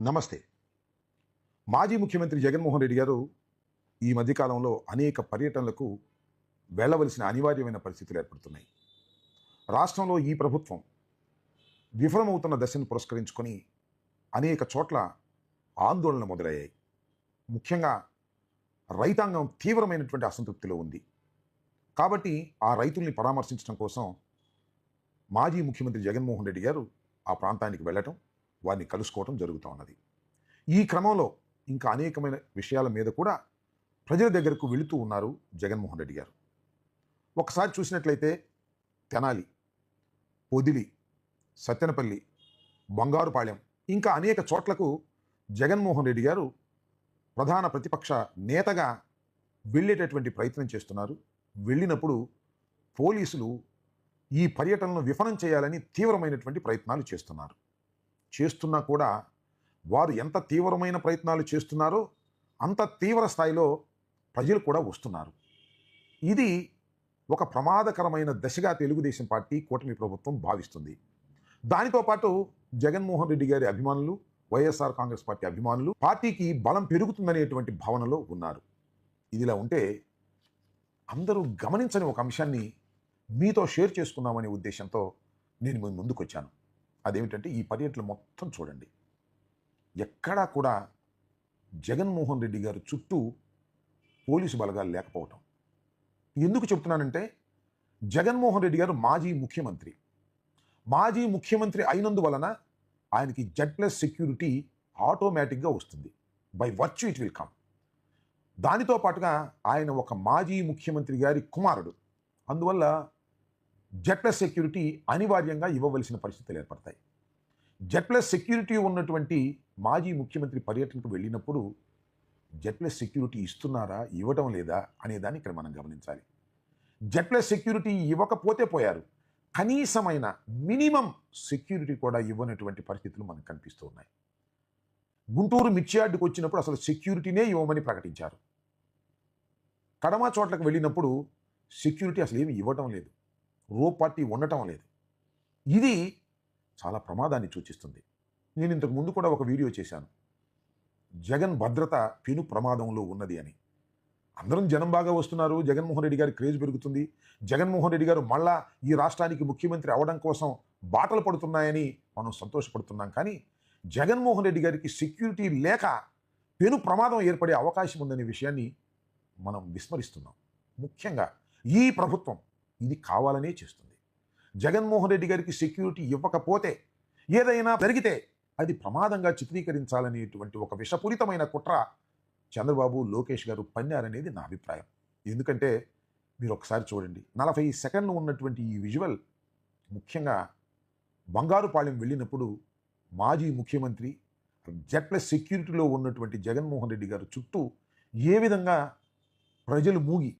నమస్తే. మాజీ ముఖ్యమంత్రి జగన్మోహన్ రెడ్డి గారు ఈ మధ్యకాలంలో అనేక పర్యటనలకు వెళ్ళవలసిన అనివార్యమైన పరిస్థితులు ఏర్పడుతున్నాయి. రాష్ట్రంలో ఈ ప్రభుత్వం విఫలమవుతున్న దశను పురస్కరించుకొని అనేక చోట్ల ఆందోళనలు మొదలయ్యాయి. ముఖ్యంగా రైతాంగం తీవ్రమైనటువంటి అసంతృప్తిలో ఉంది. కాబట్టి ఆ రైతుల్ని పరామర్శించడం కోసం మాజీ ముఖ్యమంత్రి జగన్మోహన్ రెడ్డి గారు ఆ ప్రాంతానికి వెళ్ళటం వారిని కలుసుకోవటం జరుగుతూ ఉన్నది. ఈ క్రమంలో ఇంకా అనేకమైన విషయాల మీద కూడా ప్రజల దగ్గరకు వెళుతూ ఉన్నారు జగన్మోహన్ రెడ్డి గారు. ఒకసారి చూసినట్లయితే తెనాలి పొదిలి సత్తెనపల్లి బంగారుపాళెం ఇంకా అనేక చోట్లకు జగన్మోహన్ రెడ్డి గారు ప్రధాన ప్రతిపక్ష నేతగా వెళ్ళేటటువంటి ప్రయత్నం చేస్తున్నారు. వెళ్ళినప్పుడు పోలీసులు ఈ పర్యటనను విఫలం చేయాలని తీవ్రమైనటువంటి ప్రయత్నాలు చేస్తున్నారు. చేస్తున్నా కూడా వారు ఎంత తీవ్రమైన ప్రయత్నాలు చేస్తున్నారో అంత తీవ్ర స్థాయిలో ప్రజలు కూడా వస్తున్నారు. ఇది ఒక ప్రమాదకరమైన దశగా తెలుగుదేశం పార్టీ కూటమి ప్రభుత్వం భావిస్తుంది. దానితో పాటు జగన్మోహన్ రెడ్డి గారి అభిమానులు వైఎస్ఆర్ కాంగ్రెస్ పార్టీ అభిమానులు పార్టీకి బలం పెరుగుతుందనేటువంటి భావనలో ఉన్నారు. ఇదిలా ఉంటే అందరూ గమనించని ఒక అంశాన్ని మీతో షేర్ చేసుకుందామనే ఉద్దేశంతో నేను మీ అదేమిటంటే ఈ పర్యటన మొత్తం చూడండి. ఎక్కడా కూడా జగన్మోహన్ రెడ్డి గారు చుట్టూ పోలీసు బలగాలు లేకపోవటం. ఎందుకు చెప్తున్నానంటే జగన్మోహన్ రెడ్డి గారు మాజీ ముఖ్యమంత్రి. మాజీ ముఖ్యమంత్రి అయినందువలన ఆయనకి జెడ్ ప్లస్ సెక్యూరిటీ ఆటోమేటిక్గా వస్తుంది. By virtue it will come. దానితో పాటుగా ఆయన ఒక మాజీ ముఖ్యమంత్రి గారి కుమారుడు. అందువల్ల జెడ్ ప్లస్ సెక్యూరిటీ అనివార్యంగా ఇవ్వవలసిన పరిస్థితులు ఏర్పడతాయి. జెడ్ ప్లస్ సెక్యూరిటీ ఉన్నటువంటి మాజీ ముఖ్యమంత్రి పర్యటనకు వెళ్ళినప్పుడు జెడ్ సెక్యూరిటీ ఇస్తున్నారా ఇవ్వటం లేదా అనేదాన్ని ఇక్కడ మనం గమనించాలి. జెడ్ సెక్యూరిటీ ఇవ్వకపోతే పోయారు. కనీసమైన మినిమం సెక్యూరిటీ కూడా ఇవ్వనటువంటి పరిస్థితులు మనకు కనిపిస్తూ ఉన్నాయి. గుంటూరు మిర్చియార్డుకు వచ్చినప్పుడు అసలు సెక్యూరిటీనే ఇవ్వమని ప్రకటించారు. కడమ చోట్లకు వెళ్ళినప్పుడు సెక్యూరిటీ అసలు ఏమి ఇవ్వటం లేదు. రో పార్టీ ఉండటం లేదు. ఇది చాలా ప్రమాదాన్ని సూచిస్తుంది. నేను ఇంతకు ముందు కూడా ఒక వీడియో చేశాను. జగన్ భద్రత పెను ప్రమాదంలో ఉన్నది అని. అందరం జనం బాగా వస్తున్నారు. జగన్మోహన్ రెడ్డి గారి క్రేజ్ పెరుగుతుంది. జగన్మోహన్ రెడ్డి గారు మళ్ళా ఈ రాష్ట్రానికి ముఖ్యమంత్రి అవడం కోసం బాటలు పడుతున్నాయని మనం సంతోషపడుతున్నాం. కానీ జగన్మోహన్ రెడ్డి గారికి సెక్యూరిటీ లేక పెను ప్రమాదం ఏర్పడే అవకాశం ఉందనే విషయాన్ని మనం విస్మరిస్తున్నాం. ముఖ్యంగా ఈ ప్రభుత్వం ఇది కావాలనే చేస్తుంది. జగన్మోహన్ రెడ్డి గారికి సెక్యూరిటీ ఇవ్వకపోతే ఏదైనా జరిగితే అది ప్రమాదంగా చిత్రీకరించాలనేటువంటి ఒక విషపూరితమైన కుట్ర చంద్రబాబు లోకేష్ గారు పన్నారనేది నా అభిప్రాయం. ఎందుకంటే మీరు ఒకసారి చూడండి నలభై సెకండ్లు ఉన్నటువంటి ఈ విజువల్ ముఖ్యంగా బంగారుపాళెం వెళ్ళినప్పుడు మాజీ ముఖ్యమంత్రి జెడ్ ప్లస్ సెక్యూరిటీలో ఉన్నటువంటి జగన్మోహన్ రెడ్డి గారు చుట్టూ ఏ విధంగా ప్రజలు మూగి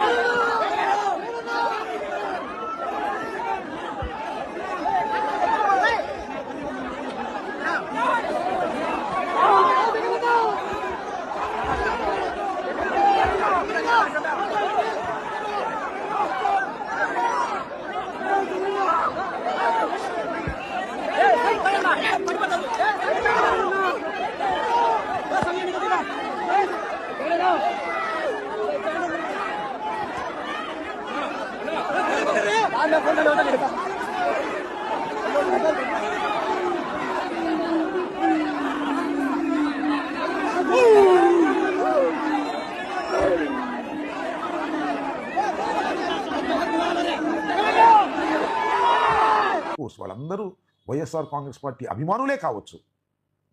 కోర్స్ వాళ్ళందరూ వైఎస్ఆర్ కాంగ్రెస్ పార్టీ అభిమానులే కావచ్చు.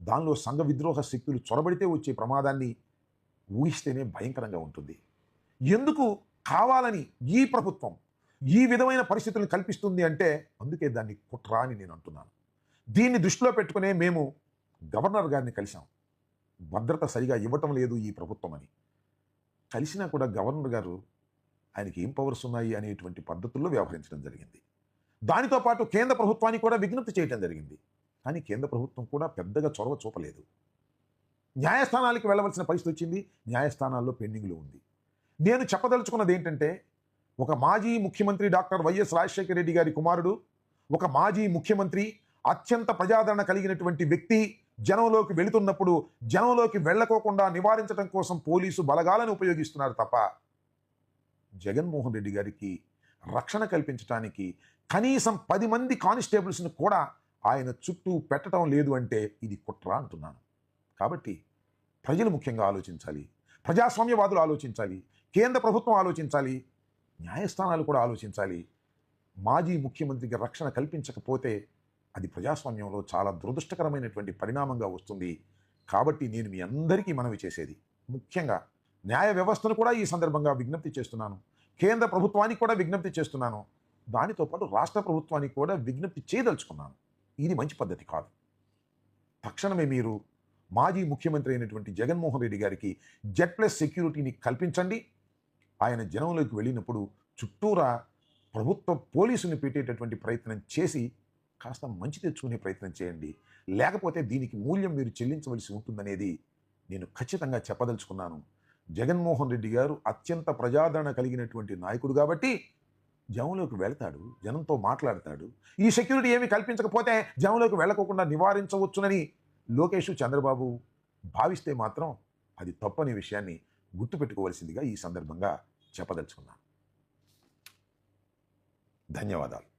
దానిలో సంఘ విద్రోహ శక్తులు చొరబడితే వచ్చే ప్రమాదాన్ని ఊహిస్తేనే భయంకరంగా ఉంటుంది. ఎందుకు? కావాలని ఈ ప్రభుత్వం ఈ విధమైన పరిస్థితులను కల్పిస్తుంది అంటే అందుకే దాన్ని కుట్ర అని నేను అంటున్నాను. దీన్ని దృష్టిలో పెట్టుకునే మేము గవర్నర్ గారిని కలిసాం భద్రత సరిగా ఇవ్వటం లేదు ఈ ప్రభుత్వం అని. కలిసినా కూడా గవర్నర్ గారు ఆయనకి ఏం పవర్స్ ఉన్నాయి అనేటువంటి పద్ధతుల్లో వ్యవహరించడం జరిగింది. దానితో పాటు కేంద్ర ప్రభుత్వానికి కూడా విజ్ఞప్తి చేయడం జరిగింది. కానీ కేంద్ర ప్రభుత్వం కూడా పెద్దగా చొరవ చూపలేదు. న్యాయస్థానాలకు వెళ్ళవలసిన పరిస్థితి వచ్చింది. న్యాయస్థానాల్లో పెండింగ్లో ఉంది. నేను చెప్పదలుచుకున్నది ఏంటంటే ఒక మాజీ ముఖ్యమంత్రి డాక్టర్ వైఎస్ రాజశేఖర రెడ్డి గారి కుమారుడు ఒక మాజీ ముఖ్యమంత్రి అత్యంత ప్రజాదరణ కలిగినటువంటి వ్యక్తి జనంలోకి వెళుతున్నప్పుడు జనంలోకి వెళ్ళకోకుండా నివారించడం కోసం పోలీసు బలగాలను ఉపయోగిస్తున్నారు తప్ప జగన్మోహన్ రెడ్డి గారికి రక్షణ కల్పించడానికి కనీసం పది మంది కానిస్టేబుల్స్ని కూడా ఆయన చుట్టూ పెట్టడం లేదు అంటే ఇది కుట్ర అంటున్నాను. కాబట్టి ప్రజలు ముఖ్యంగా ఆలోచించాలి ప్రజాస్వామ్యవాదులు ఆలోచించాలి కేంద్ర ప్రభుత్వం ఆలోచించాలి న్యాయస్థానాలు కూడా ఆలోచించాలి. మాజీ ముఖ్యమంత్రికి రక్షణ కల్పించకపోతే అది ప్రజాస్వామ్యంలో చాలా దురదృష్టకరమైనటువంటి పరిణామంగా వస్తుంది. కాబట్టి నేను మీ అందరికీ మనవి చేసేది ముఖ్యంగా న్యాయ వ్యవస్థను కూడా ఈ సందర్భంగా విజ్ఞప్తి చేస్తున్నాను. కేంద్ర ప్రభుత్వానికి కూడా విజ్ఞప్తి చేస్తున్నాను. దానితో పాటు రాష్ట్ర ప్రభుత్వానికి కూడా విజ్ఞప్తి చేయదలుచుకున్నాను. ఇది మంచి పద్ధతి కాదు. తక్షణమే మీరు మాజీ ముఖ్యమంత్రి అయినటువంటి జగన్మోహన్ రెడ్డి గారికి జెడ్ ప్లస్ సెక్యూరిటీని కల్పించండి. ఆయన జనంలోకి వెళ్ళినప్పుడు చుట్టూరా ప్రభుత్వ పోలీసుని పెట్టేటటువంటి ప్రయత్నం చేసి కాస్త మంచి తెచ్చుకునే ప్రయత్నం చేయండి. లేకపోతే దీనికి మూల్యం మీరు చెల్లించవలసి ఉంటుందనేది నేను ఖచ్చితంగా చెప్పదలుచుకున్నాను. జగన్మోహన్ రెడ్డి గారు అత్యంత ప్రజాదరణ కలిగినటువంటి నాయకుడు కాబట్టి జనంలోకి వెళతాడు జనంతో మాట్లాడతాడు. ఈ సెక్యూరిటీ ఏమి కల్పించకపోతే జనంలోకి వెళ్ళకోకుండా నివారించవచ్చునని లోకేష్ చంద్రబాబు భావిస్తే మాత్రం అది తప్పని విషయాన్ని గుర్తుపెట్టుకోవాల్సిందిగా ఈ సందర్భంగా చెప్పదలుచుకున్నాను. ధన్యవాదాలు.